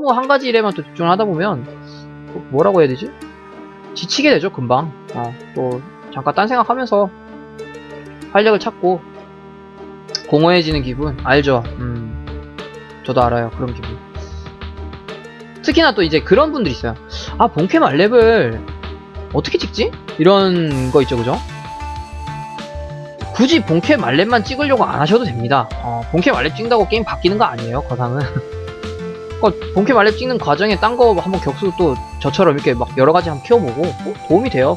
너무 한 가지 일에만 또 집중을 하다 보면 또 뭐라고 해야 되지? 지치게 되죠 금방. 어, 또 잠깐 딴 생각하면서 활력을 찾고 공허해지는 기분 알죠? 음, 저도 알아요 그런 기분. 특히나 또 이제 그런 분들 있어요. 아 본캐 말렙을 어떻게 찍지? 이런 거 있죠, 그죠? 굳이 본캐 말렙만 찍으려고 안 하셔도 됩니다. 어, 본캐 말렙 찍는다고 게임 바뀌는 거 아니에요, 거상은. 어, 본캐 말렙 찍는 과정에 딴 거 한번 격수 또 저처럼 이렇게 막 여러 가지 한번 키워보고 뭐 도움이 돼요.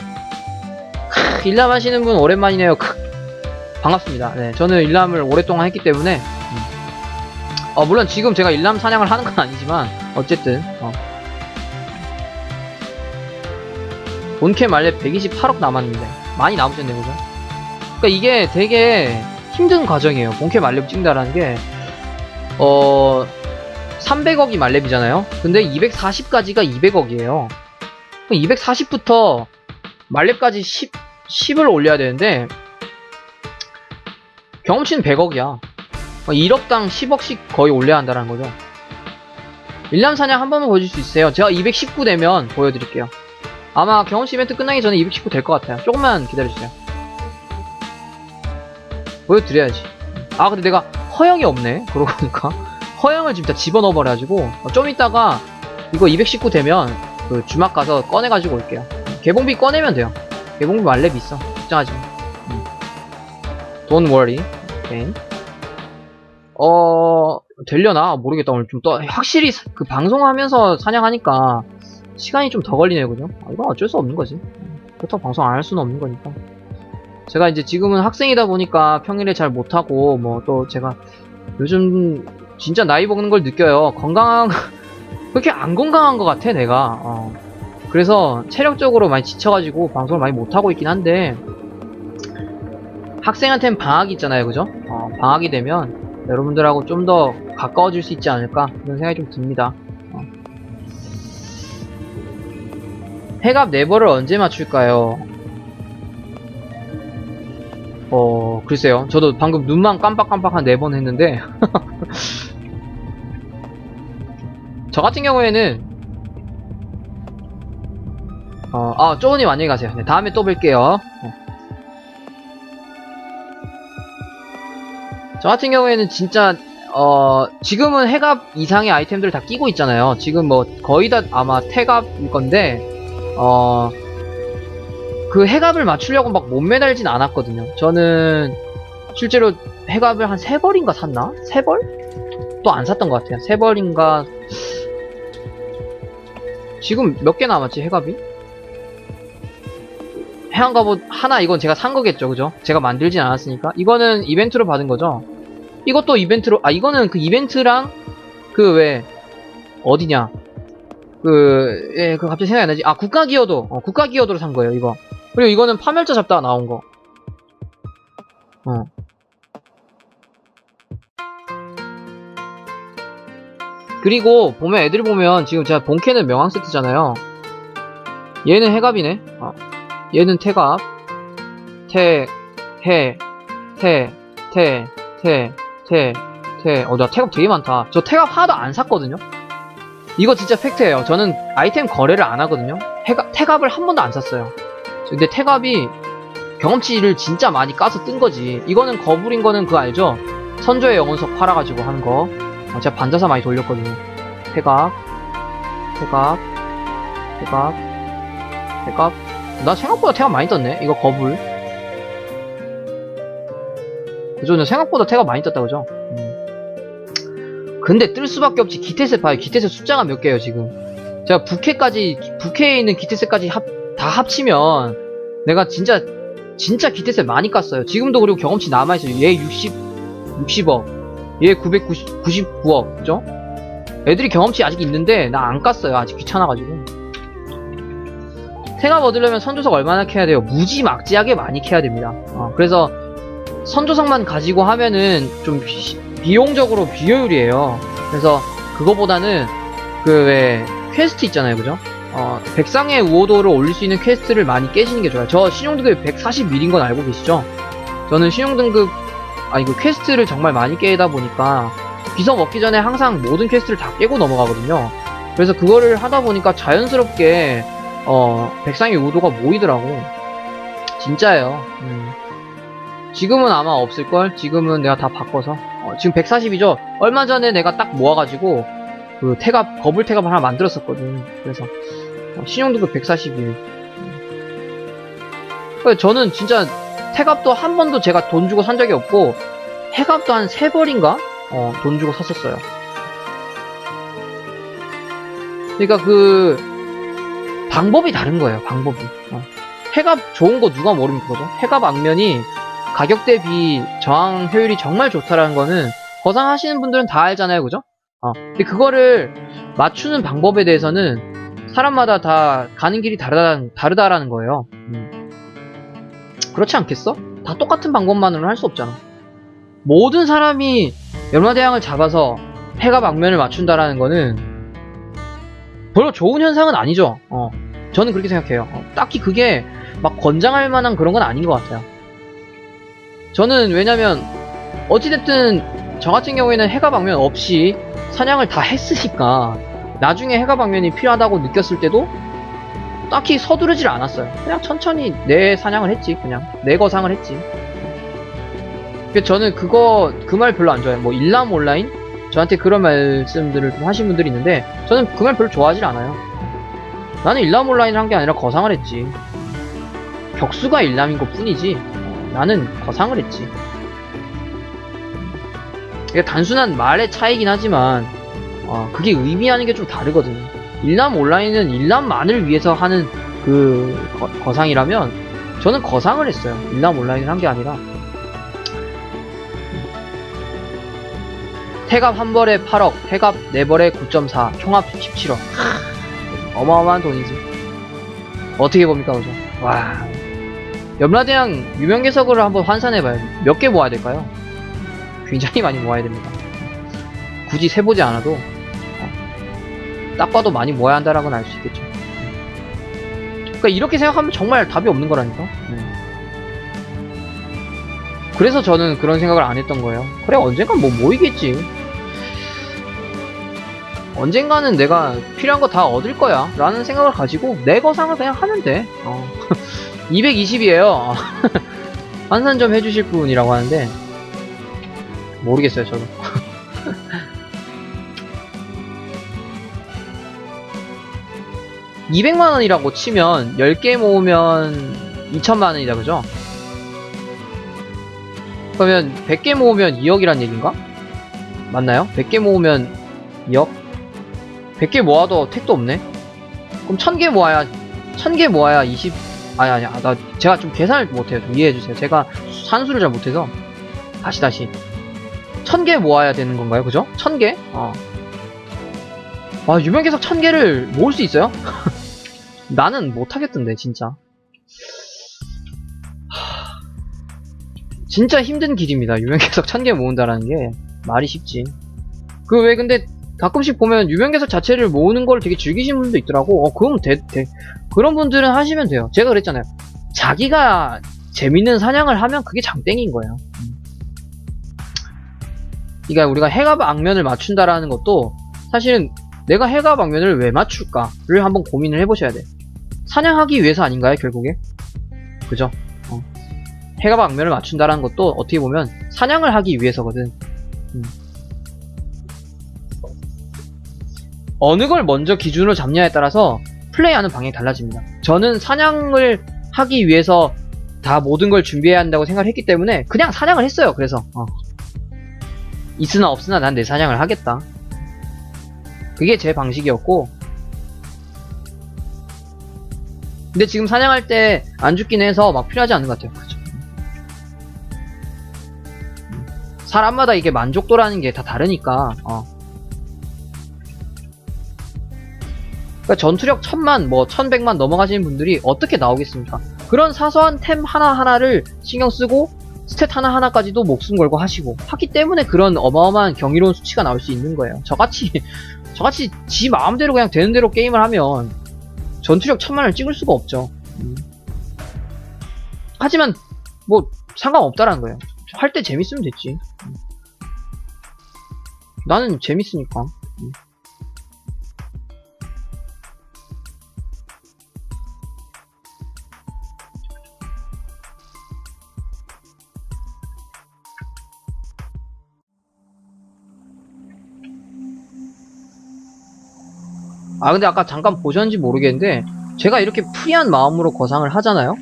크, 일남 하시는 분 오랜만이네요. 크, 반갑습니다. 네, 저는 일남을 오랫동안 했기 때문에 음. 어, 물론 지금 제가 일남 사냥을 하는 건 아니지만 어쨌든 어. 본캐 말렙 128억 남았는데 많이 남으셨네 그죠? 그러니까 이게 되게 힘든 과정이에요. 본캐 말렙 찍는다라는 게 어... 300억이 말렙이잖아요. 근데 240까지가 200억이에요. 240부터 말렙까지 10, 10을 올려야 되는데 경험치는 100억이야. 1억당 10억씩 거의 올려야 한다는 거죠. 일남 사냥 한 번만 보여줄 수 있어요. 제가 219 되면 보여드릴게요. 아마 경험치 이벤트 끝나기 전에 219 될 것 같아요. 조금만 기다려주세요. 보여드려야지. 아 근데 내가 허영이 없네. 그러고 보니까 허영을 진짜 집어넣어버려가지고 어, 좀 이따가 이거 219 되면 그 주막 가서 꺼내가지고 올게요. 개봉비 꺼내면 돼요. 개봉비 말렙 있어. 걱정하지 마. 음. Don't worry. 오케이. 어 되려나 모르겠다 오늘 좀또 확실히 사- 그 방송하면서 사냥하니까 시간이 좀 더 걸리네요 그죠? 아, 이건 어쩔 수 없는 거지 그렇다고 방송 안 할 수는 없는 거니까 제가 이제 지금은 학생이다 보니까 평일에 잘 못하고 뭐 또 제가 요즘 진짜 나이 먹는 걸 느껴요 건강한 그렇게 안 건강한 것 같아 내가 어. 그래서 체력적으로 많이 지쳐가지고 방송을 많이 못 하고 있긴 한데 학생한테는 방학이 있잖아요 그죠? 어, 방학이 되면 여러분들하고 좀 더 가까워질 수 있지 않을까 그런 생각이 좀 듭니다 어. 해갑 네버를 언제 맞출까요? 어, 글쎄요. 저도 방금 눈만 깜빡깜빡 한 네 번 했는데, 저 같은 경우에는, 어, 아, 쪼우님 안녕히 가세요. 네, 다음에 또 뵐게요. 네. 저 같은 경우에는 진짜, 어, 지금은 해갑 이상의 아이템들을 다 끼고 있잖아요. 지금 뭐, 거의 다 아마 태갑일 건데, 어, 그 해갑을 맞추려고 막못 매달진 않았거든요. 저는 실제로 해갑을 한 세 벌인가 샀나? 세 벌? 또 안 샀던 것 같아요. 세 벌인가. 지금 몇 개 남았지, 해갑이? 해안갑옷 하나 이건 제가 산 거겠죠, 그죠? 제가 만들진 않았으니까. 이거는 이벤트로 받은 거죠? 이것도 이벤트로, 아, 이거는 그 이벤트랑 그 왜, 어디냐. 그, 예, 그 갑자기 생각이 안 나지. 아, 국가 기어도. 어, 국가 기어도로 산 거예요, 이거. 그리고 이거는 파멸자 잡다가 나온 거. 어. 그리고 보면 애들 보면 지금 제가 본캐는 명왕 세트잖아요. 얘는 해갑이네. 어. 얘는 태갑. 태, 해, 태, 태, 태, 태, 태. 어, 나 태갑 되게 많다. 저 태갑 하나도 안 샀거든요. 이거 진짜 팩트예요. 저는 아이템 거래를 안 하거든요. 태갑, 태갑을 한 번도 안 샀어요. 근데 태갑이 경험치를 진짜 많이 까서 뜬 거지. 이거는 거불인 거는 그거 알죠? 선조의 영혼석 팔아가지고 하는 거. 어, 제가 반자사 많이 돌렸거든요. 태갑, 태갑, 태갑, 태갑. 나 생각보다 태갑 많이 떴네. 이거 거불. 그죠? 생각보다 태갑 많이 떴다, 그죠? 음. 근데 뜰 수밖에 없지. 기태세 봐요. 기태세 숫자가 몇 개예요, 지금. 제가 부캐까지, 부캐에 있는 기태세까지 합, 다 합치면 내가 진짜 진짜 기태세 많이 깠어요. 지금도 그리고 경험치 남아있어요. 얘 60, 60억. 얘 990, 99억. 그죠? 애들이 경험치 아직 있는데 나 안 깠어요. 아직 귀찮아가지고. 태갑 얻으려면 선조석 얼마나 캐야 돼요? 무지막지하게 많이 캐야 됩니다. 어, 그래서 선조석만 가지고 하면은 좀 비, 비용적으로 비효율이에요. 그래서 그거보다는 그 왜 퀘스트 있잖아요. 그죠? 어, 백상의 우호도를 올릴 수 있는 퀘스트를 많이 깨시는 게 좋아요. 저 신용등급 141인 건 알고 계시죠? 저는 신용등급, 아니, 그 퀘스트를 정말 많이 깨다 보니까, 비석 먹기 전에 항상 모든 퀘스트를 다 깨고 넘어가거든요. 그래서 그거를 하다 보니까 자연스럽게 어 백상의 우도가 모이더라고. 진짜예요. 음. 지금은 아마 없을걸? 지금은 내가 다 바꿔서. 어, 지금 140이죠? 얼마 전에 내가 딱 모아가지고 그 태갑 버블 태갑 하나 만들었었거든. 그래서 어, 신용도도 141 그래서 저는 진짜 태갑도 한 번도 제가 돈 주고 산 적이 없고 해갑도 한 세 벌인가 어, 돈 주고 샀었어요 그러니까 그 방법이 다른 거예요 방법이 어. 해갑 좋은 거 누가 모릅니까 그죠 해갑 악면이 가격 대비 저항 효율이 정말 좋다라는 거는 거상하시는 분들은 다 알잖아요 그죠 어. 근데 그거를 맞추는 방법에 대해서는 사람마다 다 가는 길이 다르다, 다르다라는 거예요 음. 그렇지 않겠어? 다 똑같은 방법만으로는 할 수 없잖아 모든 사람이 연마대항을 잡아서 해갑 악면을 맞춘다라는 거는 별로 좋은 현상은 아니죠. 어, 저는 그렇게 생각해요. 어, 딱히 그게 막 권장할 만한 그런 건 아닌 것 같아요. 저는 왜냐면 어찌됐든 저 같은 경우에는 해가 방면 없이 사냥을 다 했으니까 나중에 해가 방면이 필요하다고 느꼈을 때도 딱히 서두르질 않았어요. 그냥 천천히 내 사냥을 했지. 그냥 내 거상을 했지. 그래서 저는 그거 그 말 별로 안 좋아해요. 뭐 일람 온라인 저한테 그런 말씀들을 좀 하신 분들이 있는데 저는 그 말 별로 좋아하질 않아요. 나는 일람 온라인을 한 게 아니라 거상을 했지. 격수가 일람인 것 뿐이지. 나는 거상을 했지. 단순한 말의 차이긴 하지만 어, 그게 의미하는 게 좀 다르거든요. 일람 온라인은 일람만을 위해서 하는 그 거, 상이라면 저는 거상을 했어요. 일람 온라인을 한 게 아니라 태갑 한 벌에 8억, 태갑 4벌에 9.4, 총합 17억. 어마어마한 돈이지. 어떻게 봅니까, 그죠? 와. 염라대왕 유명계석을 한번 환산해봐요. 몇 개 모아야 될까요? 굉장히 많이 모아야 됩니다. 굳이 세보지 않아도, 어, 딱 봐도 많이 모아야 한다라고 알수 있겠죠. 그러니까 이렇게 생각하면 정말 답이 없는 거라니까. 음. 그래서 저는 그런 생각을 안 했던 거예요. 그래, 언젠간 뭐 모이겠지. 언젠가는 내가 필요한 거 다 얻을 거야. 라는 생각을 가지고 내 거상을 그냥 돼. 어. 220이에요. 환산 좀 해주실 분이라고 하는데, 모르겠어요, 저도. (200만 원이라고) 치면 10개 모으면 2천만 원이다 그죠? 그러면 100개 모으면 2억이란 얘기인가? 맞나요? 100개 모으면 2억? 100개 모아도 택도 없네? 그럼 1000개 모아야 1000개 모아야 20 아니 아니 아, 나 제가 좀 계산을 못해요 좀 이해해주세요 제가 산수를 잘 못해서 다시 다시 1000개 모아야 되는 건가요 그죠? 1000개? 어. 와 유명계석 1000개를 모을 수 있어요? 나는 못하겠던데 진짜 진짜 힘든 길입니다. 유명계석 1000개 모은다라는 게 말이 쉽지. 그 왜 근데 가끔씩 보면 유명계석 자체를 모으는 걸 되게 즐기시는 분도 있더라고. 어, 그럼 돼, 돼. 그런 분들은 하시면 돼요. 제가 그랬잖아요. 자기가 재밌는 사냥을 하면 그게 장땡인 거예요. 음. 그러니까 우리가 해갑 악면을 맞춘다라는 것도 사실은 내가 해갑 악면을 왜 맞출까를 한번 고민을 해보셔야 돼. 사냥하기 위해서 아닌가요, 결국에? 그죠? 해갑 악면을 맞춘다라는 것도 어떻게 보면 사냥을 하기 위해서거든. 음. 어느 걸 먼저 기준으로 잡냐에 따라서 플레이하는 방향이 달라집니다. 저는 사냥을 하기 위해서 다 모든 걸 준비해야 한다고 생각을 했기 때문에 그냥 사냥을 했어요. 그래서 어. 있으나 없으나 난 내 사냥을 하겠다. 그게 제 방식이었고 근데 지금 사냥할 때 안 죽긴 해서 막 필요하지 않은 것 같아요. 그죠? 사람마다 이게 만족도라는 게 다 다르니까 어. 그러니까 전투력 천만 뭐 천백만 넘어가시는 분들이 어떻게 나오겠습니까 그런 사소한 템 하나하나를 신경 쓰고 스탯 하나하나까지도 목숨 걸고 하시고 하기 때문에 그런 어마어마한 경이로운 수치가 나올 수 있는 거예요 저같이 저같이 지 마음대로 그냥 되는 대로 게임을 하면 전투력 천만을 찍을 수가 없죠 음. 하지만 뭐 상관없다라는 거예요 할 때 재밌으면 됐지. 나는 재밌으니까. 아 근데 아까 잠깐 보셨는지 모르겠는데 제가 이렇게 프리한 마음으로 거상을 하잖아요.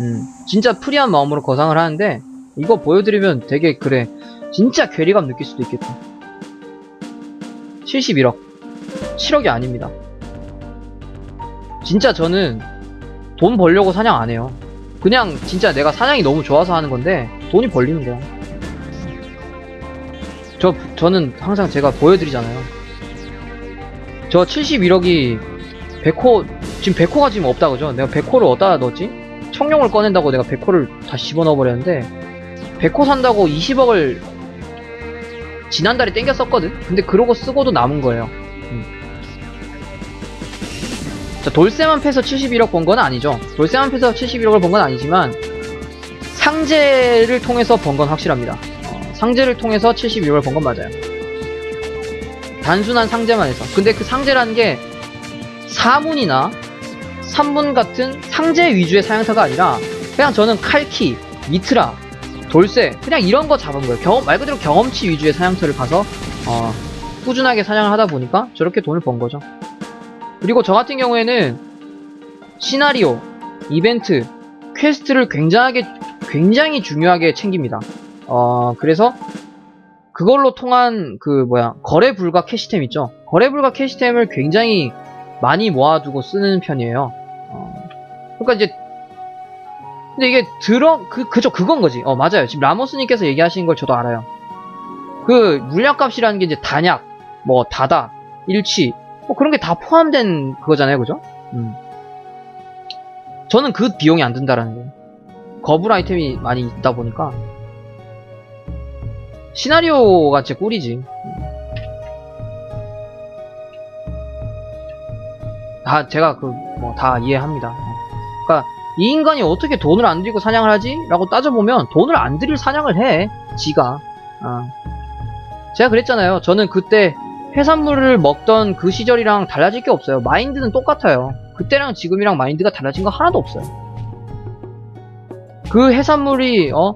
음, 진짜 프리한 마음으로 거상을 하는데 이거 보여드리면 되게 그래 진짜 괴리감 느낄 수도 있겠다. 71억, 7억이 아닙니다. 진짜 저는 돈 벌려고 사냥 안 해요. 그냥 진짜 내가 사냥이 너무 좋아서 하는 건데 돈이 벌리는 거야. 저 저는 항상 제가 보여드리잖아요. 저 71억이 백호 지금 백호가 지금 없다 그죠? 내가 백호를 어디다 넣었지? 청룡을 꺼낸다고 내가 백호를 다시 집어넣어 버렸는데 백호 산다고 20억을 지난달에 땡겨 썼거든? 근데 그러고 쓰고도 남은 거예요. 음. 자, 돌쇠만 패서 71억 번 건 아니죠. 돌쇠만 패서 71억을 번 건 아니지만 상제를 통해서 번 건 확실합니다. 어, 상제를 통해서 71억을 번 건 맞아요. 단순한 상제만 해서. 근데 그 상제라는 게 사문이나 산문 같은 상제 위주의 사냥터가 아니라 그냥 저는 칼키, 미트라, 돌쇠 그냥 이런 거 잡은 거예요. 경험 말 그대로 경험치 위주의 사냥터를 가서 어, 꾸준하게 사냥을 하다 보니까 저렇게 돈을 번 거죠. 그리고 저 같은 경우에는 시나리오, 이벤트, 퀘스트를 굉장하게 굉장히 중요하게 챙깁니다. 어, 그래서 그걸로 통한 그 뭐야 거래 불가 캐시템 있죠. 거래 불가 캐시템을 굉장히 많이 모아두고 쓰는 편이에요. 어, 그러니까 이제 근데 이게 들어 그 그죠 그건 거지. 어 맞아요. 지금 라모스님께서 얘기하신 걸 저도 알아요. 그 물약값이라는 게 이제 단약, 뭐 다다, 일치, 뭐 그런 게 다 포함된 그거잖아요, 그죠? 음. 저는 그 비용이 안 든다라는 거예요. 거불 아이템이 많이 있다 보니까 시나리오가 제 꿀이지. 다 제가 그 뭐 다 이해합니다. 그러니까 이 인간이 어떻게 돈을 안 들이고 사냥을 하지? 라고 따져보면 돈을 안 들일 사냥을 해. 지가. 아. 제가 그랬잖아요. 저는 그때 해산물을 먹던 그 시절이랑 달라질 게 없어요. 마인드는 똑같아요. 그때랑 지금이랑 마인드가 달라진 거 하나도 없어요. 그 해산물이 어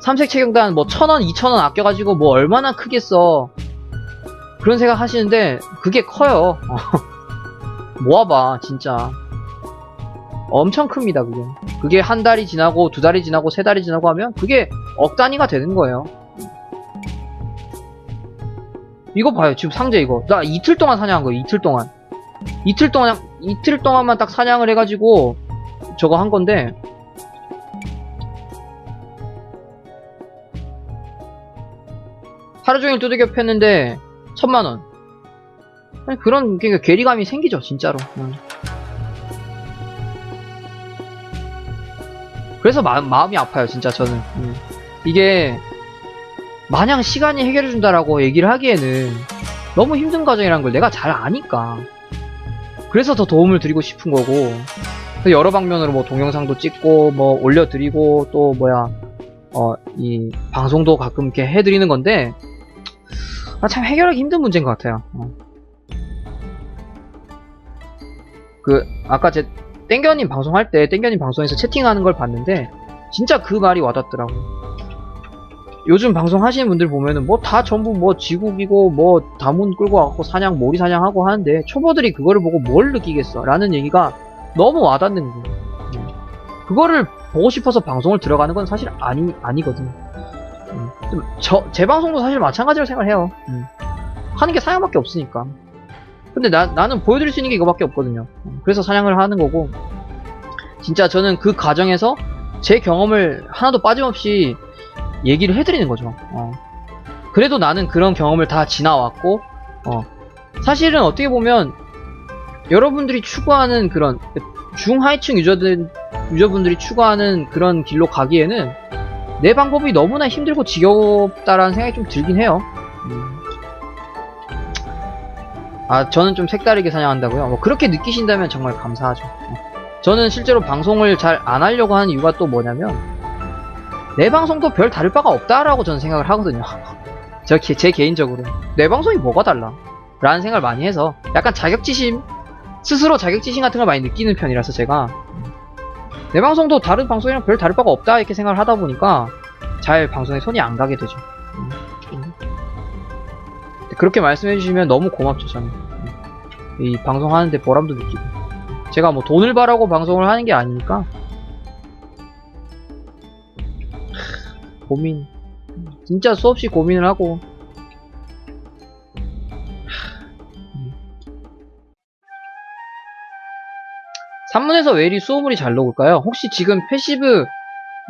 삼색 체경단 뭐 천원, 이천원 아껴가지고 뭐 얼마나 크겠어. 그런 생각 하시는데 그게 커요. 어. 모아봐 진짜. 엄청 큽니다, 그게. 그게 한 달이 지나고, 두 달이 지나고, 세 달이 지나고 하면, 그게 억 단위가 되는 거예요. 이거 봐요, 지금 상자 이거. 나 이틀 동안 사냥한 거예요, 이틀 동안. 이틀 동안, 이틀 동안만 딱 사냥을 해가지고, 저거 한 건데, 하루 종일 두들겨 팼는데, 천만 원. 그런, 그러니까 괴리감이 생기죠, 진짜로. 음. 그래서 마, 마음이 아파요, 진짜 저는. 음. 이게 마냥 시간이 해결해 준다라고 얘기를 하기에는 너무 힘든 과정이라는 걸 내가 잘 아니까. 그래서 더 도움을 드리고 싶은 거고. 여러 방면으로 뭐 동영상도 찍고 뭐 올려드리고 또 뭐야 어 이 방송도 가끔 이렇게 해드리는 건데 아, 참 해결하기 힘든 문제인 것 같아요. 어. 그 아까 제 땡겨님 방송할 때 땡겨님 방송에서 채팅하는 걸 봤는데 진짜 그 말이 와닿더라고. 요즘 방송하시는 분들 보면은 뭐 다 전부 뭐 지국이고 뭐 다문 끌고 와갖고 사냥 모리 사냥하고 하는데 초보들이 그거를 보고 뭘 느끼겠어 라는 얘기가 너무 와닿는 거예요. 음. 그거를 보고 싶어서 방송을 들어가는 건 사실 아니 아니거든. 음. 좀 저, 제 방송도 사실 마찬가지로 생각해요. 음. 하는 게 사냥밖에 없으니까. 근데 나, 나는 보여드릴 수 있는 게 이거밖에 없거든요. 그래서 사냥을 하는 거고, 진짜 저는 그 과정에서 제 경험을 하나도 빠짐없이 얘기를 해드리는 거죠. 어. 그래도 나는 그런 경험을 다 지나왔고, 어. 사실은 어떻게 보면, 여러분들이 추구하는 그런, 중하위층 유저들, 유저분들이 추구하는 그런 길로 가기에는 내 방법이 너무나 힘들고 지겹다라는 생각이 좀 들긴 해요. 음. 아, 저는 좀 색다르게 사냥한다고요? 뭐, 그렇게 느끼신다면 정말 감사하죠. 어. 저는 실제로 방송을 잘 안 하려고 하는 이유가 또 뭐냐면, 내 방송도 별 다를 바가 없다라고 저는 생각을 하거든요. 저, 개- 제 개인적으로. 내 방송이 뭐가 달라? 라는 생각을 많이 해서, 약간 자격지심, 스스로 자격지심 같은 걸 많이 느끼는 편이라서 제가, 내 방송도 다른 방송이랑 별 다를 바가 없다 이렇게 생각을 하다 보니까, 잘 방송에 손이 안 가게 되죠. 음, 음. 그렇게 말씀해 주시면 너무 고맙죠, 저는. 음. 이 방송 하는데 보람도 느끼고. 제가 뭐 돈을 바라고 방송을 하는 게 아니니까. 하, 고민. 진짜 수없이 고민을 하고. 산문에서 왜 이리 수호물이 잘 녹을까요? 혹시 지금 패시브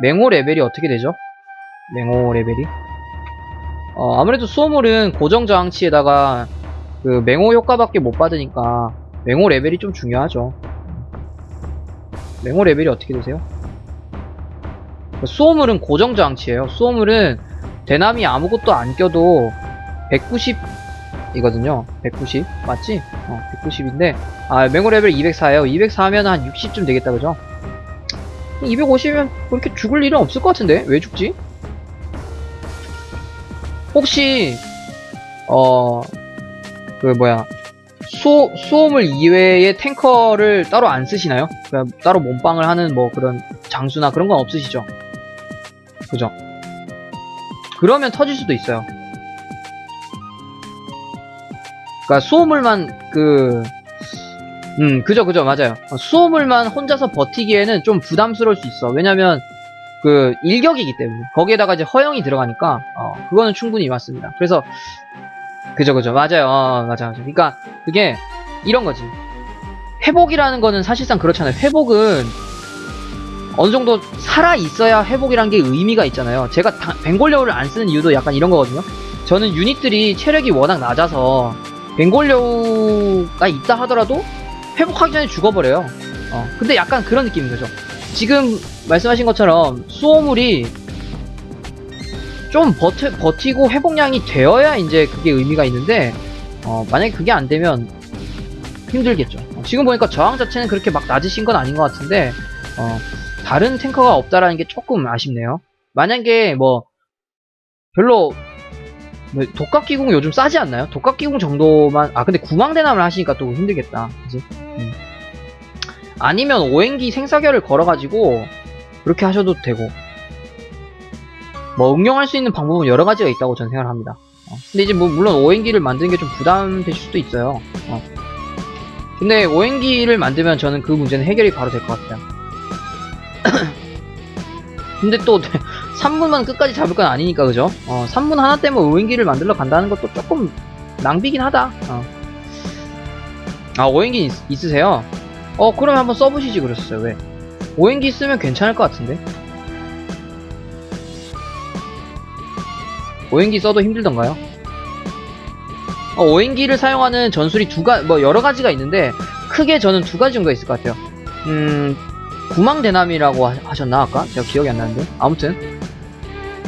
맹호 레벨이 어떻게 되죠? 맹호 레벨이? 어, 아무래도 수호물은 고정 저항치에다가 그 맹호 효과밖에 못 받으니까 맹호 레벨이 좀 중요하죠. 맹호 레벨이 어떻게 되세요? 수호물은 고정 저항치예요. 수호물은 대남이 아무것도 안 껴도 190 이거든요. 190 맞지? 어, 190인데 아 맹호 레벨 204예요. 204면 한 60쯤 되겠다 그죠? 250이면 그렇게 죽을 일은 없을 것 같은데 왜 죽지? 혹시 어 그 뭐야 수 수호물 이외의 탱커를 따로 안 쓰시나요? 그냥 따로 몸빵을 하는 뭐 그런 장수나 그런 건 없으시죠? 그죠? 그러면 터질 수도 있어요. 그러니까 수호물만 그 음, 그죠, 그죠, 맞아요. 어, 수호물만 혼자서 버티기에는 좀 부담스러울 수 있어. 왜냐면, 그, 일격이기 때문에. 거기에다가 이제 허영이 들어가니까, 어, 그거는 충분히 맞습니다. 그래서, 그죠, 그죠, 맞아요. 어, 맞아, 맞아. 그러니까, 그게, 이런 거지. 회복이라는 거는 사실상 그렇잖아요. 회복은, 어느 정도 살아있어야 회복이란 게 의미가 있잖아요. 제가 다- 뱅골려우를 안 쓰는 이유도 약간 이런 거거든요. 저는 유닛들이 체력이 워낙 낮아서, 뱅골려우가 있다 하더라도, 회복하기 전에 죽어버려요. 어, 근데 약간 그런 느낌인 거죠. 지금 말씀하신 것처럼 수호물이 좀 버티, 버티고 회복량이 되어야 이제 그게 의미가 있는데, 어, 만약에 그게 안 되면 힘들겠죠. 어, 지금 보니까 저항 자체는 그렇게 막 낮으신 건 아닌 것 같은데, 어, 다른 탱커가 없다라는 게 조금 아쉽네요. 만약에 뭐, 별로, 뭐 독각기궁 요즘 싸지 않나요? 독각기궁 정도만, 아, 근데 구망대남을 하시니까 또 힘들겠다. 그지? 음. 아니면 오행기 생사결을 걸어가지고 그렇게 하셔도 되고 뭐 응용할 수 있는 방법은 여러 가지가 있다고 저는 생각을 합니다. 어. 근데 이제 뭐 물론 오행기를 만드는 게 좀 부담되실 수도 있어요. 어. 근데 오행기를 만들면 저는 그 문제는 해결이 바로 될 것 같아요. 근데 또 3분만 끝까지 잡을 건 아니니까 그죠? 어, 3분 하나 때문에 오행기를 만들러 간다는 것도 조금 낭비긴 하다. 어. 아 오행기 있, 있으세요? 어 그러면 한번 써보시지 그랬었어요 왜 오행기 쓰면 괜찮을 것 같은데 오행기 써도 힘들던가요? 어, 오행기를 사용하는 전술이 두 가, 뭐 여러 가지가 있는데 크게 저는 두 가지 정도 있을 것 같아요. 음, 구망대남이라고 하- 하셨나 아까 제가 기억이 안 나는데 아무튼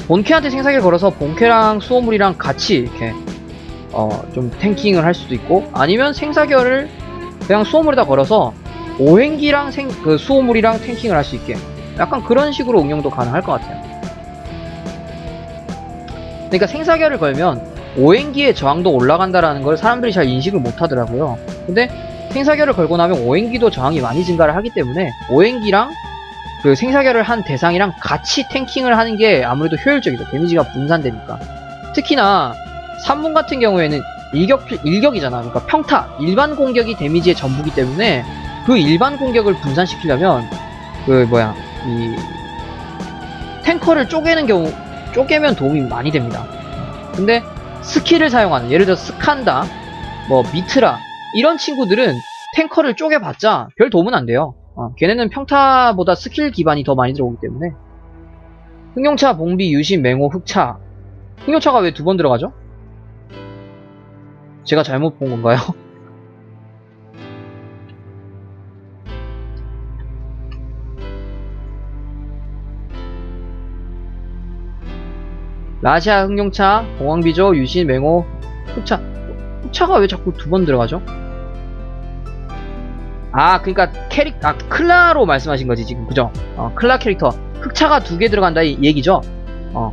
본캐한테 생사기를 걸어서 본캐랑 수호물이랑 같이 이렇게 어, 좀 탱킹을 할 수도 있고 아니면 생사결을 그냥 수호물에다 걸어서 오행기랑 생, 그 수호물이랑 탱킹을 할 수 있게 약간 그런 식으로 응용도 가능할 것 같아요. 그러니까 생사결을 걸면 오행기의 저항도 올라간다라는 걸 사람들이 잘 인식을 못 하더라고요. 근데 생사결을 걸고 나면 오행기도 저항이 많이 증가를 하기 때문에 오행기랑 그 생사결을 한 대상이랑 같이 탱킹을 하는 게 아무래도 효율적이죠. 데미지가 분산되니까. 특히나 3분 같은 경우에는 일격, 일격이잖아. 그러니까 평타, 일반 공격이 데미지의 전부기 때문에 그 일반 공격을 분산시키려면 그 뭐야 이 탱커를 쪼개는 경우 쪼개면 도움이 많이 됩니다. 근데 스킬을 사용하는 예를 들어 스칸다, 뭐 미트라 이런 친구들은 탱커를 쪼개봤자 별 도움은 안 돼요. 어, 걔네는 평타보다 스킬 기반이 더 많이 들어오기 때문에 흥용차, 봉비, 유신, 맹호, 흑차 흥용차가 왜 두 번 들어가죠? 제가 잘못 본 건가요? 라시아 흥룡차, 공황비조, 유신, 맹호, 흑차. 흑차가 왜 자꾸 두 번 들어가죠? 아, 그니까 캐릭, 아, 클라로 말씀하신 거지, 지금. 그죠? 어, 클라 캐릭터. 흑차가 두 개 들어간다, 이 얘기죠? 어.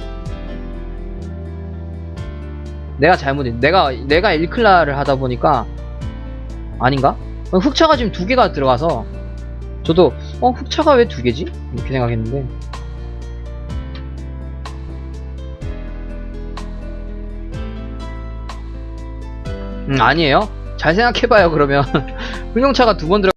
내가 잘못했, 내가, 내가 1클라를 하다 보니까, 아닌가? 어, 흑차가 지금 두 개가 들어가서, 저도, 어, 흑차가 왜 두 개지? 이렇게 생각했는데, 음, 아니에요. 잘 생각해봐요 그러면 흑룡차가 두 번 들어